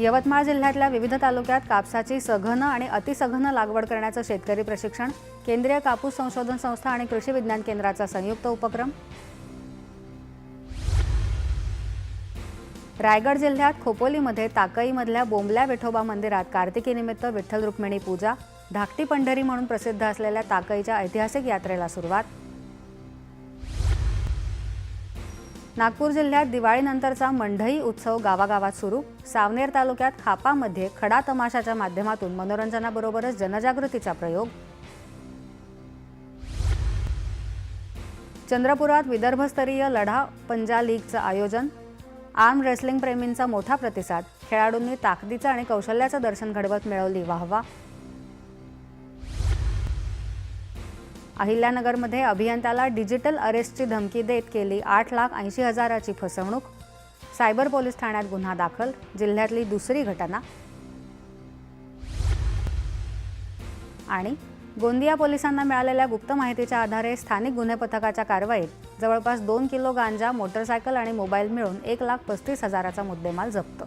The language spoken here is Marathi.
यवतमाळ जिल्ह्यातल्या विविध तालुक्यात कापसाची सघन आणि अतिसघन लागवड करण्याचं शेतकरी प्रशिक्षण केंद्रीय कापूस संशोधन संस्था आणि कृषी विज्ञान केंद्राचा संयुक्त उपक्रम. रायगड जिल्ह्यात खोपोलीमध्ये ताकईमधल्या बोंबल्या विठोबा मंदिरात कार्तिकीनिमित्त विठ्ठल रुक्मिणी पूजा धाकटी पंढरी म्हणून प्रसिद्ध असलेल्या ताकईच्या ऐतिहासिक यात्रेला सुरुवात. नागपूर जिल्ह्यात दिवाळीनंतरचा मंडई उत्सव गावागावात सुरू. सावनेर तालुक्यात खापामध्ये खडा तमाशाच्या माध्यमातून मनोरंजनाबरोबरच जनजागृतीचा प्रयोग. चंद्रपुरात विदर्भस्तरीय लढा पंजा लीगचं आयोजन. आर्म रेसलिंग प्रेमींचा मोठा प्रतिसाद. खेळाडूंनी ताकदीचं आणि कौशल्याचं दर्शन घडवत मिळवली वाहवा. अहिल्यानगरमध्ये अभियंत्याला डिजिटल अरेस्टची धमकी देत केली आठ लाख ऐंशी हजाराची फसवणूक. सायबर पोलीस ठाण्यात गुन्हा दाखल जिल्ह्यातली दुसरी घटना. आणि गोंदिया पोलिसांना मिळालेल्या गुप्त माहितीच्या आधारे स्थानिक गुन्हे पथकाच्या कारवाईत जवळपास दोन किलो गांजा मोटरसायकल आणि मोबाईल मिळून एक लाख पस्तीस हजाराचा मुद्देमाल जप्त.